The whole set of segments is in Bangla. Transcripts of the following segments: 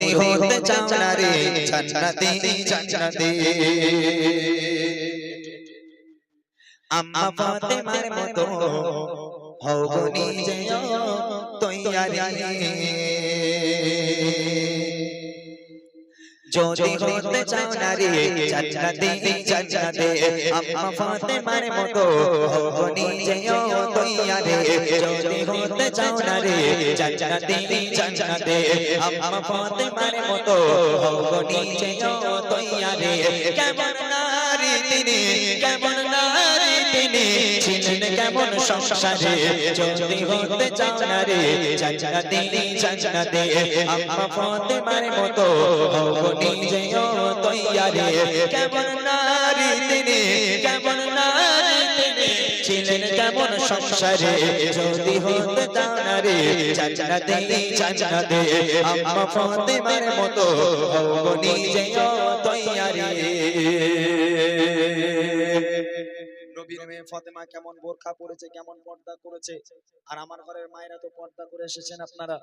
হতে চাও রে জান্নাতে জান্নাতে আম্মা ফাতেমার মতো হও গো নিজে তৈয়ারি। যদি হতে চাও না রে জান্নাতে জান্নাতে আম্মা ফাতেমার মতো হও গো নিজে তৈয়ারি যদি হতে চাও না রে জান্নাতে জান্নাতে আম্মা ফাতেমার মতো হও গো নিজে তৈয়ারি কেমন নারী তিনি কেমন নারী তিনি ছিলেন কেমন সংসারে? যদি হতে চাও না রে, জান্নাতে জান্নাতে। আম্মা ফাতেমার মতো হও গো নিজে তৈয়ারি। কেমন নারী তিনি, কেমন নারী তিনি ছিলেন কেমন সংসারে? যদি হতে চাও না রে, জান্নাতে জান্নাতে। আম্মা ফাতেমার মতো হও গো নিজে তৈয়ারি। নবীর মেয়ে ফাতেমা কেমন বোরখা পরেছে, কেমন পর্দা করেছে? আর আমার ঘরের মায়েরা তো পর্দা করে এসেছেন আপনারা।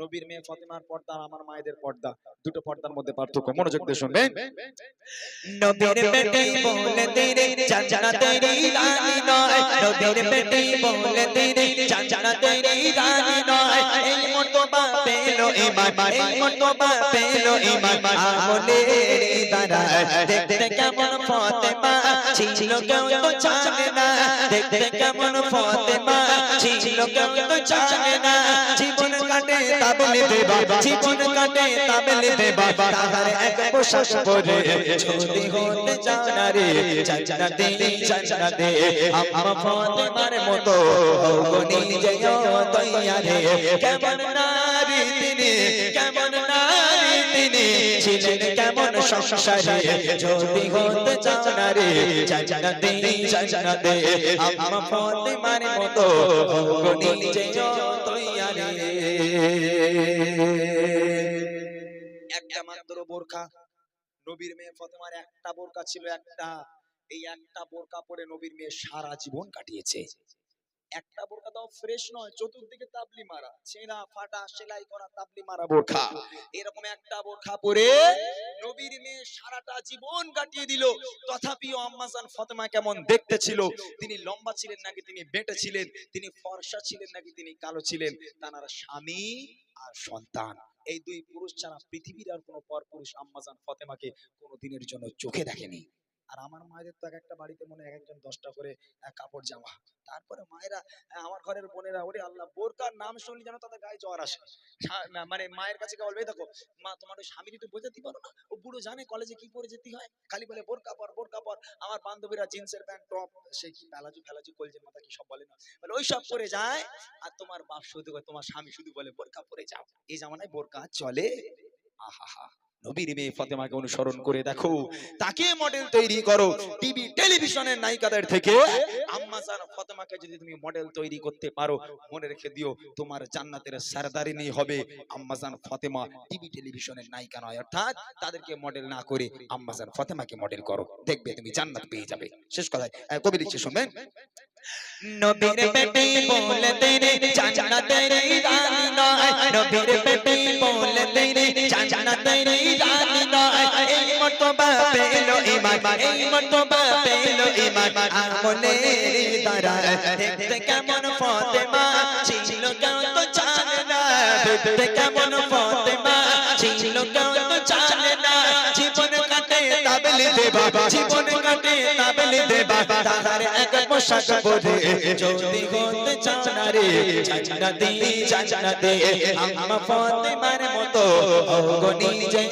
নবীর মেয়ে ফাতেমার পর্দা আর আমার মায়েদের পর্দা। দুটো পর্দার মধ্যে পার্থক্য। মনোযোগ দিয়ে শুনবেন। নবীর বেটি বলে তেরে চাচা তেরি রানী নয়। নবীর বেটি বলে তেরে চাচা তেরি রানী নয়। মর্তবা পেল ইমান, এই মর্তবা পেল ইমান। আমলে দাঁড়া দেখতে কেমন ফাতেমা, ছিল কেউ তো জানে না। দেখতে কেমন ফাতেমা, ছিল কেউ তো জানে না। জীবন কাটে তাবলে দেবা, জীবন কাটে তাবলে দেবা। তাহার এক পোশাক পরে ছোটি হতে জানা রে চাচা দে আম্মা ফাতেমার মতো। হও নিজে তৈয়ারে, কেমন নারী তিনি, কেমন নারী তিনি? ছিলেন কেমন সংসারে? যদি হতে মতো তৈয়ারে একটা মাত্র বোরখা। নবীর মেয়ে ফাতেমার একটা বোরকা ছিল একটা। এই একটা বোরকা পরে নবীর মেয়ে সারা জীবন কাটিয়েছে। একটা বোরকা তাও ফ্রেশ নয়, চতুর্দিকে তাবলি মারা, ছেঁড়া, ফাটা, সেলাই করা, তাবলি মারা বোরখা। এরকম একটা বোরখা পরে নবীর মেয়ে সারাটা জীবন কাটিয়ে দিল। তথাপিও আম্মাজান ফাতেমা কেমন দেখতে ছিল। তিনি লম্বা ছিলেন নাকি তিনি বেটে ছিলেন, তিনি ফর্সা ছিলেন নাকি তিনি কালো ছিলেন, তার স্বামী আর সন্তান। এই দুই পুরুষ ছাড়া পৃথিবীর আর কোনো পর পুরুষ আম্মাজান ফাতেমাকে কোনো দিনের জন্য চোখে দেখেনি। আর আমার মায়েদের তো এক একটা বাড়িতে মনে এক একজন দশটা করে কাপড় জামা। তারপরে মায়েরা আমার ঘরের বোনেরা, ওরে আল্লাহ, বোরকার নাম শুনলে যেন তাদের গায়ে জ্বর আসে। মানে মায়ের কাছে বলবে দেখো, মা, তোমার ওই স্বামীর একটু বোঝাতে পারো না? ও বুড়ো জানে কলেজে কি পরে যেতে হয়। খালি বলে, বোরকা পর বোরকা পর। আমার বান্ধবীরা জিন্সের প্যান্ট, টপ, সে কি প্যালাজু, ফেলাজু, কলজের মাথা, কি সব বলে না? বলে, ওই সব পরে যায়। আর তোমার বাপ শুধু, তোমার স্বামী শুধু বলে, বোরকা পরে যাও। এই জামানায় বোরকা চলে। আহা নবীর মেয়ে ফাতেমাকে অনুসরণ করে দেখো। তাকে মডেল তৈরি করো টিভি টেলিভিশনের নায়িকাদের থেকে। আম্মাজান ফাতেমাকে যদি তুমি মডেল তৈরি করতে পারো মনে রেখে দিও তোমার জান্নাতের সরদারিনী হবে। আম্মাজান ফাতেমা টিভি টেলিভিশনের নায়িকা নয় অর্থাৎ তাদেরকে মডেল না করে আম্মাজান ফাতেমাকে মডেল করো। দেখবে তুমি জান্নাত পেয়ে যাবে। শেষ কথায় কবি লিখছে শুনবেন? নবীর বেটি বলে তেরে চাচা তেরি রানী নয়। নবীর বেটি বলে তেরে চাচা তেরি রানী নয়। এই মর্তবা পেল ইমান এই মর্তবা পেল ইমান। আমলে দ্বারা দেখতে কেমন ফাতেমা ছিল কেউ তো জানে না দেখতে কেমন ফাতেমা ছিল কেউ তো জানে না জীবন কাটে তাবলি দেবা জীবন কাটে তাবলি দেবা তাহার এক পোশাক পরে যদি হতে চাও না রে চাচা দে চাচা দে আম্মা ফাতেমার মতো গো নিজে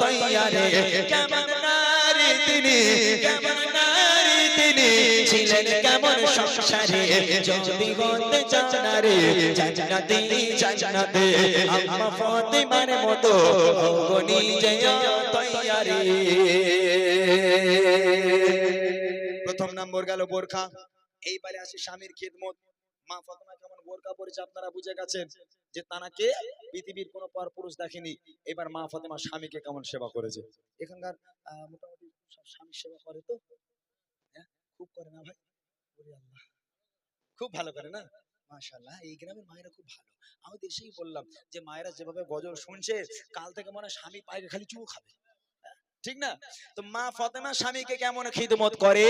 তৈয়ারে। কেমন নারী তিনি, কেমন নারী তিনি, ছিলেন কেমন সংসারে। যদি হতে চাও না রে চাচা দে চাচা দে আম্মা ফাতেমার মতো গো নিজে তৈয়ারে। প্রথম নম্বর গেল বোরখা। এইবারে আসি স্বামীর খেদমত। মা ফাতেমা কেমন বোরকা পরেছে আপনারা বুঝে গেছেন? যে তানাকে পৃথিবীর কোনো পর পুরুষ দেখেনি। এবার মা ফাতেমা স্বামীকে কেমন সেবা করেছে? এখানকার মোটামুটি সব স্বামী সেবা করে তো? হ্যাঁ খুব করে না ভাই? খুব ভালো করে না? মাশাআল্লাহ এই গ্রামের মায়েরা খুব ভালো। আমি এসেই বললাম যে মায়েরা যেভাবে গজল শুনছে কাল থেকে মনে স্বামী পায়ে খালি চুমু খাবে। হ্যাঁ, ঠিক না? তো মা ফতেমা স্বামীকে কেমন খিদমত করে?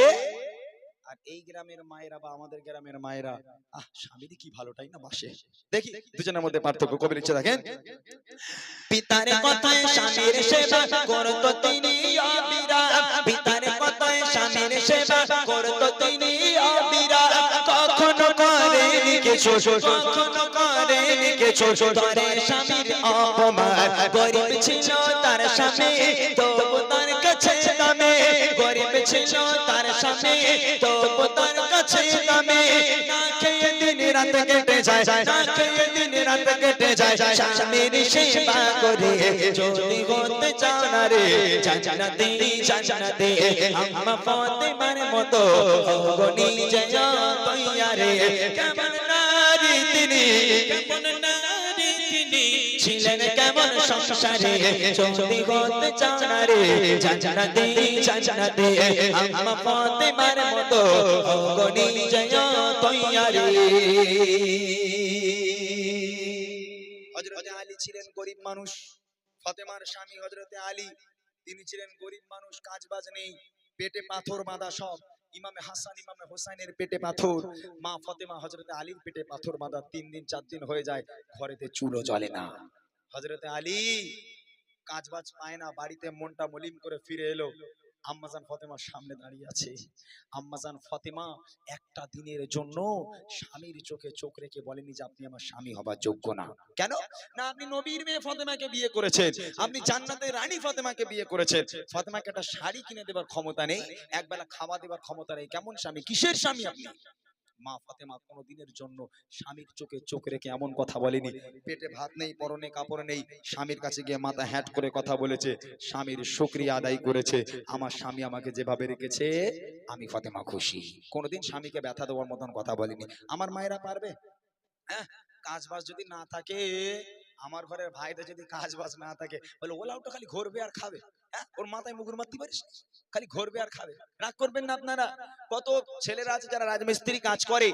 আর এই গ্রামের মায়েরা বা আমাদের গ্রামের মায়েরা আহ স্বামী কি ভালোটাই না বাসে? দেখি দুজনের মধ্যে পার্থক্য কবির ইচ্ছে দেখেন। পিতার কথায় স্বামীর সেবা করত তিনি অবিরা পিতার কথায় স্বামীর সেবা করত তিনি অবিরা কখনো করেনি কিছু। কখনো করেনি কিছু। তরে স্বামীর অপমান। গরিব ছিল তার স্বামী তবু স্বামী তবু তার কাছে দামে না খেয়ে দিন রাত কেটে যায়, না দিন রাত কেটে যায়। স্বামীর সেবা করে যদি হতে চাও না রে জানাতে জানাতে আম্মা ফাতেমার মতো গনি জয় তৈয়ারে। কেমন নারী তিনি, কেমন তিনি ছিলেন কেমন সংসারে? আম্মা ফাতেমার মতো জয় তৈয়ারে। হযরতে আলী ছিলেন গরিব মানুষ। ফতেমার স্বামী হযরতে আলী তিনি ছিলেন গরিব মানুষ কাজবাজ নেই পেটে পাথর বাঁধা সব। ইমামে হাসান, ইমামে হোসাইনের পেটে পাথর, মা ফতেমা হজরতে আলীর পেটে পাথর বাঁধা তিন দিন, চার দিন হয়ে যায়, ঘরেতে চুলো জ্বলে না। হজরতে আলী কাজ বাজ পায় না, বাড়িতে মনটা মলিম করে ফিরে এলো। আম্মাজান ফতেমার সামনে দাঁড়িয়ে আছে। আম্মাজান ফতেমা একটা দিনের জন্য স্বামীর চোখে চোখ রেখে বলেনি যে আপনি আমার স্বামী হবার যোগ্য না। কেন? না, আপনি নবীর মেয়ে ফতেমাকে বিয়ে করেছেন। আপনি জান্নাতের রানী ফতেমাকে বিয়ে করেছেন। ফতেমাকে একটা শাড়ি কিনে দেবার ক্ষমতা নেই। একবেলা খাওয়া দেবার ক্ষমতা নেই। কেমন স্বামী? কিসের স্বামী আপনি? মা ফাতেমা কোনোদিনের জন্য স্বামীর চোখে চোখ রেখে এমন কথা বলেনি। পেটে ভাত নেই, পরনে কাপড় নেই, স্বামীর কাছে গিয়ে মাথা হ্যাট করে কথা বলেছে, স্বামীর শুক্রিয়া আদায় করেছে, আমার স্বামী আমাকে যেভাবে রেখেছে, আমি ফাতেমা খুশি। কোনোদিন স্বামীকে ব্যথা দেওয়ার মতন কথা বলেনি। আমার মায়েরা পারবে? হ্যাঁ কাজ বাজ যদি না থাকে আমার ঘরের ভাইদের যদি কাজ বাজ না থাকে, বলে ওলাও তো খালি ঘুরবে আর খাবে। হ্যাঁ? ওর মাথায় মুগুর মারতে পারিস খালি ঘুরবে আর খাবে। রাগ করবেন না আপনারা? কত ছেলেরা আছে যারা রাজমিস্ত্রি কাজ করে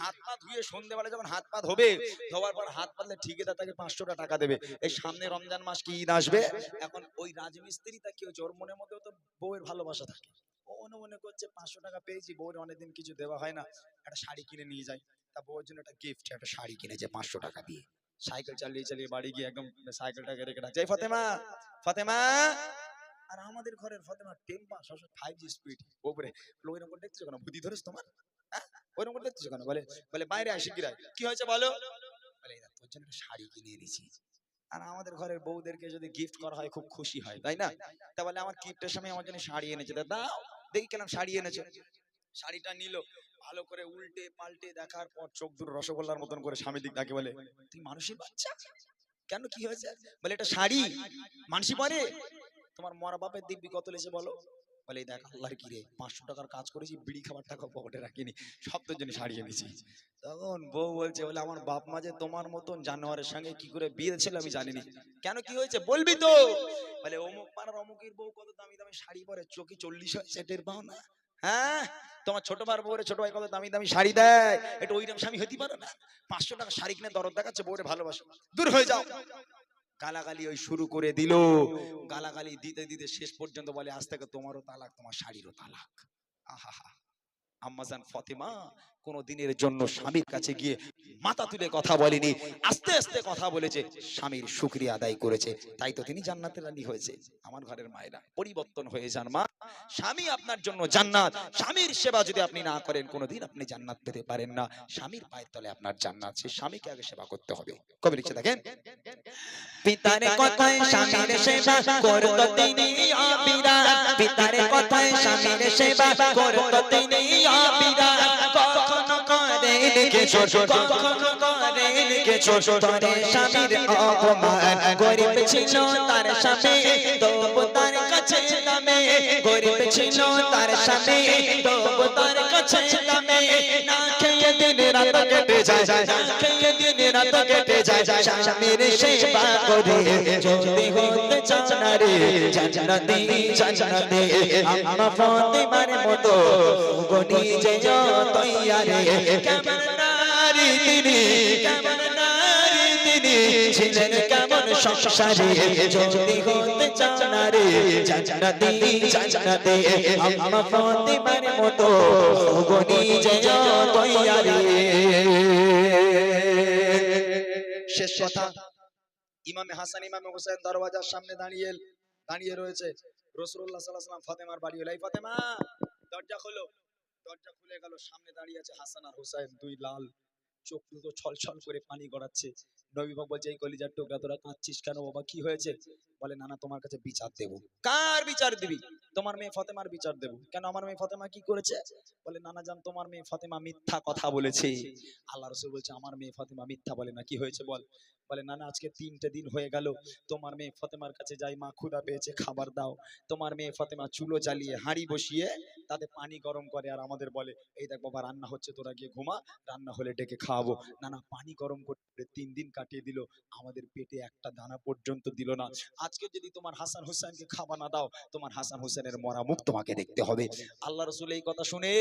হাত পা ধুয়ে সন্ধ্যেবেলা যখন হাত পা ধোবে, ধোয়ার পর হাত পাতলে ঠিকাদার তাকে পাঁচশোটা টাকা দেবে। এই সামনে রমজান মাস কি ঈদ আসবে? এখন ওই রাজমিস্ত্রি তা কি হচ্ছে ওর মনের মধ্যেও তো বউয়ের ভালোবাসা থাকে। ও মনে করছে, পাঁচশো টাকা পেয়েছি, বউয়ের অনেকদিন কিছু দেওয়া হয় না। একটা শাড়ি কিনে নিয়ে যায় তা বউয়ের জন্য একটা গিফট একটা শাড়ি কিনেছে পাঁচশো টাকা দিয়ে। সাইকেল চালিয়ে চালিয়ে বাড়ি গিয়ে একদম সাইকেলটাকে রেখে রাখছে এই ফতেমা ফতেমা আর আমাদের ঘরের ফতেমা টেম্পা সবসময় ফাইভ জি স্পিড ওপরে ওইরকম করে দেখতেছো কেন? বুদ্ধি ধরেছ তোমার? হ্যাঁ? ওইরকম করে দেখতেছো কেন? বলে বলে বাইরে আসি গিরাই। কি হয়েছে বলো? বলে তোর জন্য শাড়ি কিনে এনেছি। আর আমাদের ঘরের বউদেরকে যদি গিফট করা হয় খুব খুশি হয় তাই না? তা বলে আমার গিফটের সময় আমার জন্য শাড়ি এনেছে। দাও দেখি কেন শাড়ি এনেছো। শাড়িটা নিল ভালো করে উল্টে পাল্টে দেখার পর চোখ দূর রসগোল্লার মতন করে স্বামী দিক তাকে বলে তুই মানুষের বাচ্চা? কেন কি হয়েছে? বলে, এটা শাড়ি। মানসি পরে? তোমার মরা বাপের দিব্যি কত লেছে বলো? বলে দেখ, আল্লাহর পাঁচশো টাকার কাজ করেছি, বিড়ি খাবার টাকা পকেটে রাখিনি, সব তোর জন্য শাড়ি তখন বউ বলছে, বলে, আমার বাপ মা যে তোমার মতন জানোয়ারের সঙ্গে কি করে বিয়ে ছিল আমি জানিনি। কেন কি হয়েছে বলবি তো? বলে, অমুক পাড়ার অমুকের বউ কত দামি দামি শাড়ি পরে, চোখে চল্লিশ হয় সেটের পাও না হ্যাঁ? তোমার ছোট ভাই বউরে ছোট ভাই কত দামি দামি শাড়ি দেয়? এটা ওইরকম স্বামী হতে পারে না। পাঁচশো টাকা শাড়ি কিনে দরদ দেখাচ্ছে বউরে ভালোবাসো। দূর হয়ে যাও। গালাগালি ওই শুরু করে দিল। গালাগালি দিতে দিতে শেষ পর্যন্ত বলে, আজ থেকে তোমারও তালাক, তোমার শাড়িরও তালাক। আহা আম্মাজান ফতেমা কোনো দিনের জন্য স্বামীর কাছে গিয়ে মাথা তুলে কথা বলেনি আস্তে আস্তে কথা বলেছে স্বামীর শুক্রিয়া আদায় করেছে। তাই তো তিনি জান্নাতের রানী হয়েছে। আমার ঘরের মায়েরা পরিবর্তন হয়ে যান মা। স্বামী আপনার জন্য জান্নাত। স্বামীর সেবা যদি আপনি না করেন কোনোদিন আপনি জান্নাত পেতে পারেন না। স্বামীর পায়ের তলে আপনার জান্নাত সে স্বামীকে আগে সেবা করতে হবে। কবে লিখছে দেখেন পিতার কথায় স্বামীর সেবা করত তিনি। স্বামীর সেবা করত তিনি অবিরা কখনো করেন কিছু কখনো করেন কিছু তোর স্বামীর অপমান। গরিব ছিল, তার স্বামী তবু কাছে নামে, গরিব ছিল তার স্বামী তবু তার কাছে নামে, না খেয়ে দিন রাত কেটে যায়, না খেয়ে দিন রাত কেটে যায়। স্বামীর সেবা করে যদি হতে চাও রে, জান্নাতি জান্নাতে। আম্মা ফাতেমার মতো গনি যে তৈয়ারে। কেমন নারী তিনি, কেমন শেষ কথা, ইমামে হাসান, ইমামে হোসেন দরওয়াজার সামনে দাঁড়িয়ে দাঁড়িয়ে রয়েছে। রসুল্লাহ ফাতেমার বাড়ি হলো এই ফাতেমা, দরজা খোলো। দরজা খুলে গেল, সামনে দাঁড়িয়ে আছে হাসান আর হোসেন দুই লাল। চোখ দুটো ছল ছল করে পানি গড়াচ্ছে। নবী বলছে, এই কলিজার টোকরা তোরা কাঁদছিস কেন বাবা? কি হয়েছে? বলে, না তোমার কাছে বিচার দেব। কার বিচার দিবি? তোমার মেয়ে ফতেমার বিচার দেব। কেন, আমার মেয়ে ফতেমা কি করেছে? বলে নানা জান, তোমার মেয়ে ফতেমা মিথ্যা কথা বলেছে। আল্লাহ রসুল বলছে, আমার মেয়ে ফতেমা মিথ্যা বলে না, কি হয়েছে বল? বলে, না না, আজকে তিনটে দিন হয়ে গেল। তোমার মেয়ে ফতেমার কাছে যাই, মা ক্ষুধা পেয়েছে, খাবার দাও। তোমার মেয়ে ফতেমা চুলো জ্বালিয়ে, হাঁড়ি বসিয়ে তাতে পানি গরম করে আর আমাদের বলে, এই দেখ বাবা, রান্না হচ্ছে, তোরা গিয়ে ঘুমা, রান্না হলে ডেকে খাওয়াবো। না না, পানি গরম করে তিন দিন কাটিয়ে দিল। আমাদের পেটে একটা দানা পর্যন্ত দিল না। আজকে যদি তোমার হাসান হোসেনকে খাওয়া না দাও, তোমার হাসান হোসেনের মরা মুখ তোমাকে দেখতে হবে। আল্লাহ রসুল এই কথা শুনে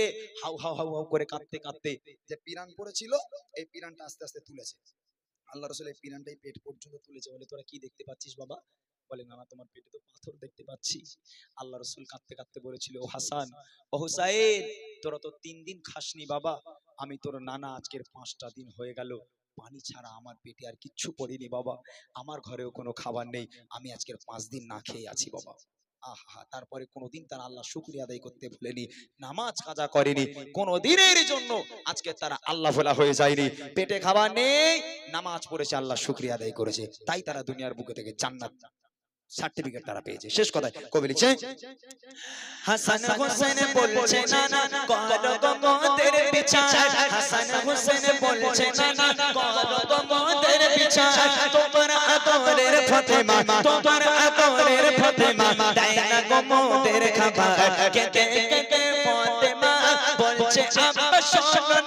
হাউ হাউ হাউ হাউ করে কাঁদতে কাঁদতে যে পিরান পড়েছিল, এই পিরানটা আস্তে আস্তে তুলেছে। আল্লাহ রসুল এই পিরানটাই পেট পর্যন্ত তুলেছে বলে তোরা কি দেখতে পাচ্ছিস বাবা? বলে, না না, তোমার পেটে তো পাথর দেখতে পাচ্ছি। আল্লাহ রসুল কাঁদতে কাঁদতে বলেছিল, ও হাসান, ও হুসাইন, তোরা তো তিন দিন খাসনি বাবা। আমি তোর নানা আজকের পাঁচটা দিন হয়ে গেল। পানি ছাড়া আমার পেটে আর কিচ্ছু পড়েনি বাবা। আমার ঘরেও কোনো খাবার নেই। আমি আজকের পাঁচ দিন না খেয়ে আছি বাবা। আহা, তারপরে কোনোদিন তারা আল্লাহ শুক্রিয়া আদায় করতে ভুলেনি নামাজ কাজা করেনি। কোনোদিনের জন্য আজকে তারা আল্লাহ ভোলা হয়ে যায়নি। পেটে খাবার নেই, নামাজ পড়েছে, আল্লাহ শুক্রিয়া আদায় করেছে। তাই তারা দুনিয়ার বুকে থেকে জান্নাত সার্টিফিকেট তারা পেয়েছে। শেষ কথায় কবি লিখছে হাসান হোসেন বলছে না না করো গো মোদের বিচার হাসান হোসেন বলছে না না করো গো মোদের বিচার তোমার আদরের ফাতেমা তোমার আদরের ফাতেমা দেয় না গো মোদের খাবার কে কে কে কে ফাতেমা বলছে আব্বা শোনো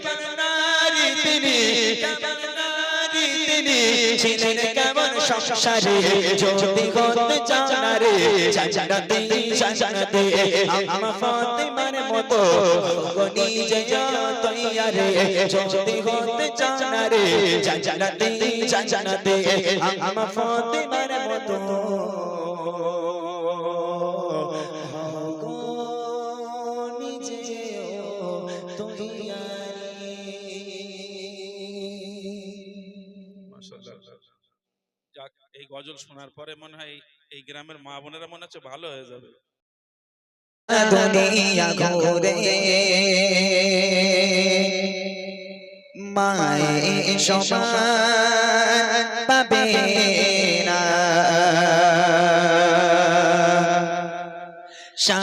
তিনি ছিলেন, কেমন সংসারে, যদি হতে চাও না রে জান্নাতে জান্নাতে আমার ফাতেমার মতো গনি যে তৈয়ারে, যদি হতে চাও না রে জান্নাতে জান্নাতে আমার ফাতেমার মতো। গজল শোনার পরে মনে হয় এই- গ্রামের মা বোনেরা মনে হচ্ছে ভালো হয়ে যাবে। মায়ে সমান পাবে না।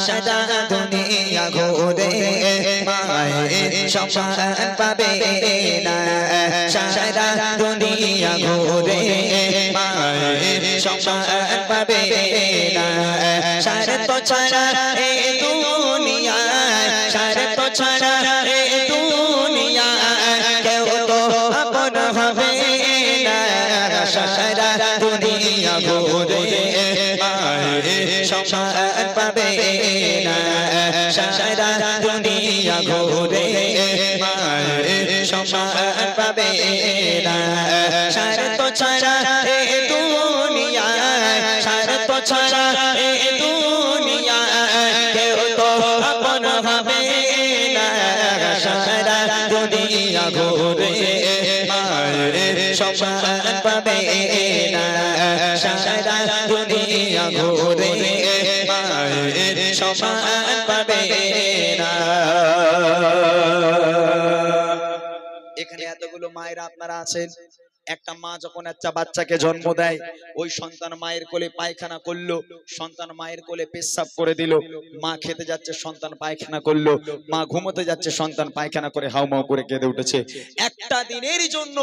সারা দুনিয়া ঘুরে মায়ে সমান পাবে না। সারা দুনিয়া ঘুরে মায়ে সমান পাবে না। সারা তো ছাড়া এ দুনিয়া সারা তো ছাড়া দুনিয়ায় কেউ তো আপন হবে দুনিয়া দুনিয়া এখানে এতগুলো মায়েরা আপনারা আছেন। একটা মা যখন একটা বাচ্চাকে জন্ম দেয়, ওই সন্তান মায়ের কোলে পায়খানা করল, সন্তান মায়ের কোলে পেশাব করে দিল, মা খেতে যাচ্ছে, সন্তান পায়খানা করল, মা ঘুমোতে যাচ্ছে, সন্তান পায়খানা করে হাউমাউ করে কেঁদে উঠেছে। একটা দিনের জন্য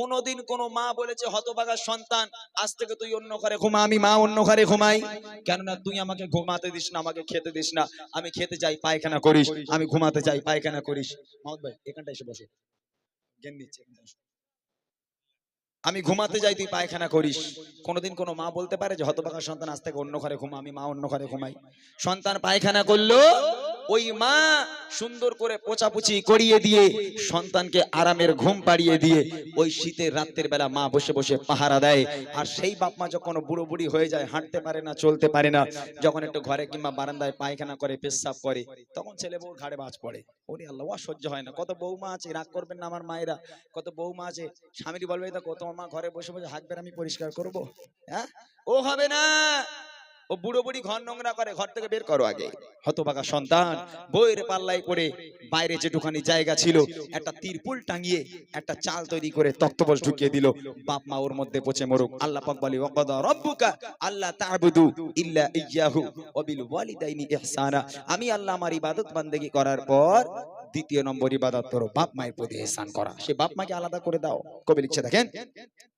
কোনোদিন কোনো মা বলেছে, হতভাগা সন্তান, আজ থেকে তুই অন্য ঘরে ঘুমা, আমি মা অন্য ঘরে ঘুমাই। কেননা তুই আমাকে ঘুমাতে দিস না, আমাকে খেতে দিস না, আমি খেতে যাই, পায়খানা করিস, আমি ঘুমাতে যাই, পায়খানা করিস। মাহমুদ ভাই এখানটা এসে বসো। জ্ঞান দিচ্ছে। আমি ঘুমাতে যাই, তুই পায়খানা করিস। কোনোদিন কোনো মা বলতে পারে যে হতবাকা সন্তান আজ থেকে অন্য ঘরে ঘুমা, আমি মা অন্য ঘরে ঘুমাই। সন্তান পায়খানা করল ওই মা সুন্দর করে পোচাপুচি করিয়ে দিয়ে সন্তানকে আরামের ঘুম পাড়িয়ে দিয়ে ওই শীতের রাত্রের বেলা মা বসে বসে পাহারা দেয়। আর সেই বাপ মা যখন বুড়ো বুড়ি হয়ে যায়, হাঁটতে পারে না, চলতে পারে না, যখন একটু ঘরে কিংবা বারান্দায় পায়খানা করে, পেশাব করে, তখন ছেলে বউ ঘাড়ে বাজ পড়ে। ওরে আল্লাহ সহ্য হয় না। কত বৌমা আছে, রাগ করবেন না আমার মায়েরা। কত বৌমা আছে স্বামীর বলবে দেখো, তোমার মা ঘরে বসে বসে হাঁকবেন আমি পরিষ্কার করব? হ্যাঁ? ও হবে না। ও বুড়ো বুড়ি ঘর নোংরা করে ঘর থেকে বের করো আগে। হতবাগা সন্তান, বইয়ের পাল্লায় পড়ে বাইরে যেটুখানি জায়গা ছিল, একটা তিরপুল টাঙিয়ে একটা চাল তৈরি করে তক্তপোষ ঢুকিয়ে দিল। বাপ মা ওর মধ্যে পচে মরুক। আল্লাহ পাক বলে রাব্বুকা আল্লাহ তা'বুদু ইল্লা ইয়্যাহু ওয়া বিল ওয়ালিদাইনি ইহসানা। আমি আল্লাহ আমার ইবাদত বান্দেগি করার পর দ্বিতীয় নম্বর ইবাদত করো, বাপ মায়ের প্রতি ইহসান করা। সে বাপ মাকে আলাদা করে দাও। কবি লিখছে, দেখেন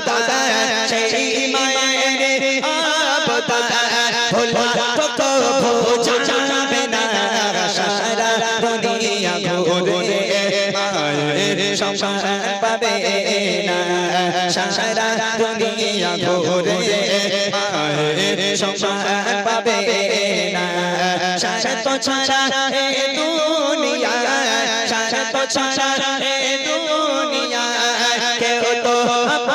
আবদাদা সেই মায়ের আবদাদা ভোলা তো ভোজা যাবে না সারা দুনিয়া ঘুরে মায়ের সম্মান পাবে না। সারা দুনিয়া ঘুরে মায়ের সম্মান পাবে না। সারা তো ছাড়া দুনিয়া, সারা তো ছাড়া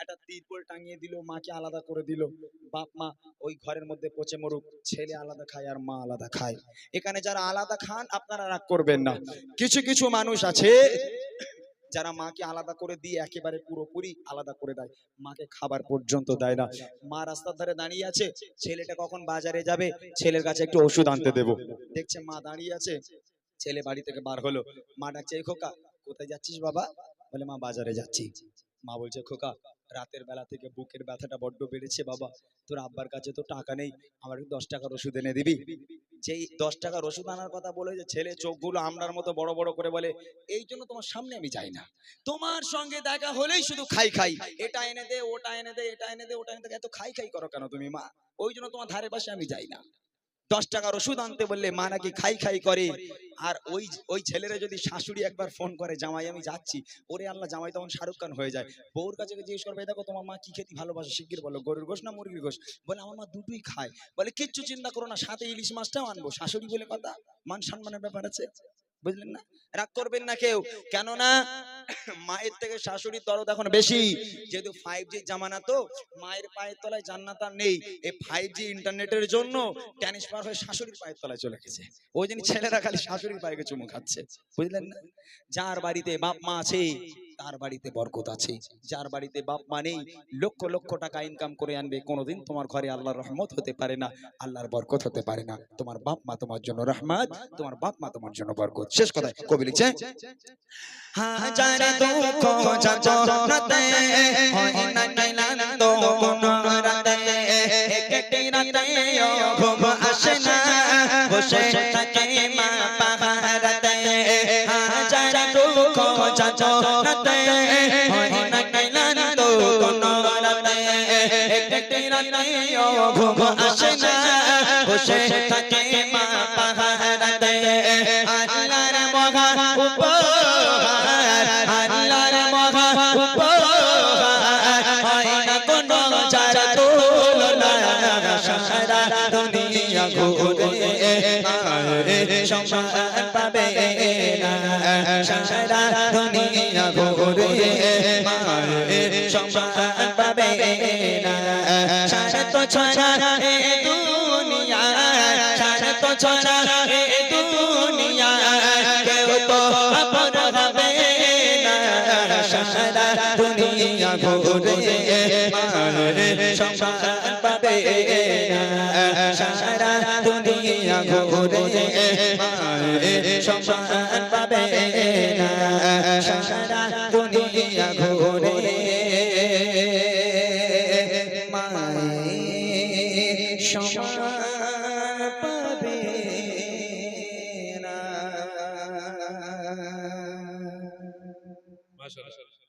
একটা তিরপল টাঙিয়ে দিল, মাকে আলাদা করে দিল। বাপ মা ওই ঘরের মধ্যে পচে মরুক, ছেলে আলাদা খায় আর মা আলাদা খায়। এখানে যারা আলাদা খান, আপনারা রাগ করবেন না। কিছু কিছু মানুষ আছে যারা মাকে আলাদা করে দিয়ে একেবারে পুরোপুরি আলাদা করে দেয়। মাকে খাবার পর্যন্ত দেয় না। মা রাস্তার ধারে দাঁড়িয়ে আছে, ছেলেটা কখন বাজারে যাবে? ছেলের কাছে একটু ওষুধ আনতে দেবো। দেখছে মা দাঁড়িয়ে আছে, ছেলে বাড়ি থেকে বার হলো। মা ডাকছে, "এই খোকা, কোথায় যাচ্ছিস বাবা? বলে, মা বাজারে যাচ্ছি। মা বলছে, খোকা রাতের বেলা থেকে বুকের ব্যথাটা বড্ড বেড়েছে, বাবা। তোর আব্বার কাছে তো টাকা নেই, আমার দশ টাকার ওষুধ এনে দিবি। যেই দশ টাকার ওষুধ আনার কথা বলে যে ছেলে চোখগুলো আমরার মতো বড় বড় করে বলে, এই জন্য তোমার সামনে আমি যাই না। তোমার সঙ্গে দেখা হলেই শুধু খাই খাই। এটা এনে দে, ওটা এনে দে, এটা এনে দে, ওটা এনে দে, এত খাই খাই করো কেন তুমি, মা? ওই জন্য তোমার ধারে পাশে আমি যাই না। দশ টাকার ওষুধ আনতে বললে মা নাকি খাই খাই করে। আর ওই ওই ছেলেরা যদি শাশুড়ি একবার ফোন করে, জামাই, আমি যাচ্ছি। ওরে আল্লাহ, জামাই তখন শাহরুখ খান হয়ে যায়। বউর কাছে জিজ্ঞেস করবে দেখো, তোমার মা কি খেতে ভালোবাসে? শিগগির বলো, গরুর গোশ না মুরগির গোশ? বলে, আমার মা দুটোই খায়। বলে, কিচ্ছু চিন্তা করো না, সাথে ইলিশ মাছটাও আনব। শাশুড়ি বলে, কথা? মান সম্মানের ব্যাপার আছে? বুঝলেন না? রাগ করবেন না কেউ। কেননা, মায়ের থেকে শাশুড়ির দরদ এখন বেশি। যেহেতু ফাইভ জি জামানা তো, মায়ের পায়ের তলায় জান্নাত আর নেই। এই ফাইভ জি ইন্টারনেটের জন্য ট্রান্সফার হয়ে শাশুড়ির পায়ের তলায় চলে গেছে। ওই জন্য ছেলেরা খালি শাশুড়ির পায়ে চুমু খাচ্ছে। বুঝলেন না? যার বাড়িতে বাপ মা আছে তার বাড়িতে বরকত আছে। যার বাড়িতে বাপ মা নেই, লক্ষ লক্ষ টাকা ইনকাম করে আনবে, কোনোদিন তোমার ঘরে আল্লাহর রহমত হতে পারে না, আল্লাহর বরকত হতে পারে না। তোমার বাপ মা তোমার জন্য রহমত, তোমার বাপ মা তোমার জন্য বরকত। শেষ কথায় কবি লিখছে ঘুম আসে না, বসে থাকে মা ঘুম আসে না বসে থাকে মা পাহারা পাহারাতে আল্লাহর মহা উপহার আল্লাহর মহা উপহার হয় না কোনো যার তুলনা সারা দুনিয়া ঘুরে মায়ের পাবে না সারা দুনিয়া ঘুরে মায়ের ছড়া, এ দুনিয়া সারা তো ছড়া, এ দুনিয়া। কেউ তো আপন হবে না, সারা দুনিয়া ঘুরে সম্মান পাবে সারা দুনিয়া ঘুরে সম্মান পাবে না, সারা দুনিয়া ঘুরে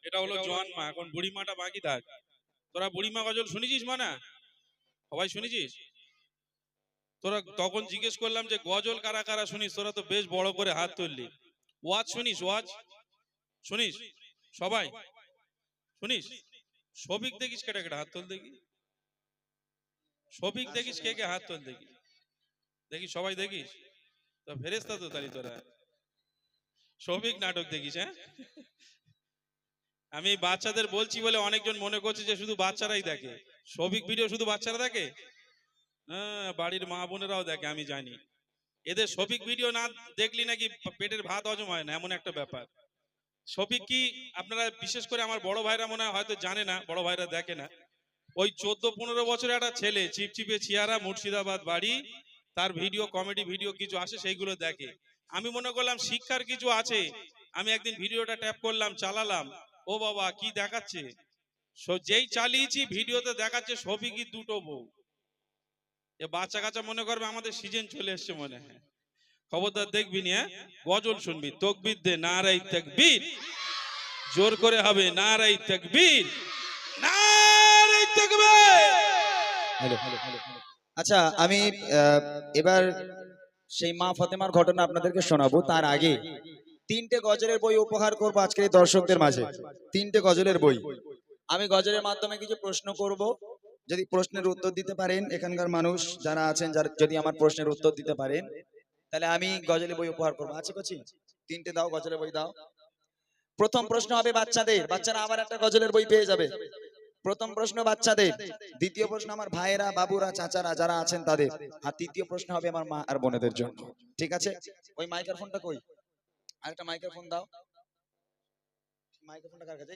এটা হলো জোয়ান মা, এখন বুড়ি মাটা বাকি থাক। তোরা বুড়ি মা গজল শুনেছিস মানা? সবাই শুনেছিস? তোরা তখন জিজ্ঞেস করলাম যে, গজল কারা কারা শুনিস? তোরা তো বেশ বড় করে হাত তুললি। ওয়াজ শুনিস ওয়াজ? শুনিস? সবাই? শুনিস? সবিক দেখিস কেটে কেটে হাত তোল দেখি। সবিক দেখিস কে কে হাত তোল দেখি দেখি সবাই দেখিস? তো ফেরেস্তা তো তালি তোরা। সবিক নাটক দেখিস হ্যাঁ? আমি বাচ্চাদের বলছি বলে অনেকজন মনে করছে যে শুধু বাচ্চারাই দেখে। সবিক ভিডিও শুধু বাচ্চারা দেখে? হ্যাঁ বাড়ির মা বোনেরাও দেখে আমি জানি। এদের সবিক ভিডিও না দেখলি নাকি পেটের ভাত হজম হয় না এমন একটা ব্যাপার। সবিক কি আপনারা বিশেষ করে আমার বড় ভাইরা মনে হয় হয়তো জানে না বড় ভাইরা দেখে না। ওই চোদ্দ পনেরো বছরের একটা ছেলে, চিপচিপে চিয়ারা মুর্শিদাবাদ বাড়ি, তার ভিডিও কমেডি ভিডিও কিছু আসে, সেইগুলো দেখে। আমি মনে করলাম শিক্ষার কিছু আছে। আমি একদিন ভিডিওটা ট্যাপ করলাম, চালালাম। ও বাবা, কি দেখাচ্ছে? যেই চালিয়েছি ভিডিওতে দেখাচ্ছে সবিকি দুটো বউ। এ বাচ্চা কাচ্চা মনে করবে আমাদের সিজন চলে এসছে মনে হয়। খবরদার দেখবি নি হ্যাঁ? গজল শুনবি। তকবির দে, নারাই তাকবীর। জোর করে হবে, নারাই তাকবীর নারাই তাকবীর আচ্ছা আমি এবার সেই মা ফাতেমার ঘটনা আপনাদেরকে শোনাবো। তার আগে তিনটে গজলের বই উপহার করব আজকের দর্শকদের মাঝে। তিনটে গজলের বই। আমি গজলের মাধ্যমে কিছু প্রশ্ন করব। যদি প্রশ্নের উত্তর দিতে পারেন এখানকার মানুষ যারা আছেন যারা যদি আমার প্রশ্নের উত্তর দিতে পারেন তাহলে আমি গজলের বই উপহার করব। আছে কচি? তিনটে দাও গজলের বই দাও। প্রথম প্রশ্ন হবে বাচ্চাদের। বাচ্চারা আবার একটা গজলের বই পেয়ে যাবে। প্রথম প্রশ্ন বাচ্চাদের। দ্বিতীয় প্রশ্ন আমার ভাইয়েরা, বাবুরা, চাচারা যারা আছেন তাদের। আর তৃতীয় প্রশ্ন হবে আমার মা আর বোনেদের জন্য। ঠিক আছে? ওই মাইক্রোফোনটা কই? আরেকটা মাইক্রোফোন দাও। মাইক্রোফোনটা কার কাছে?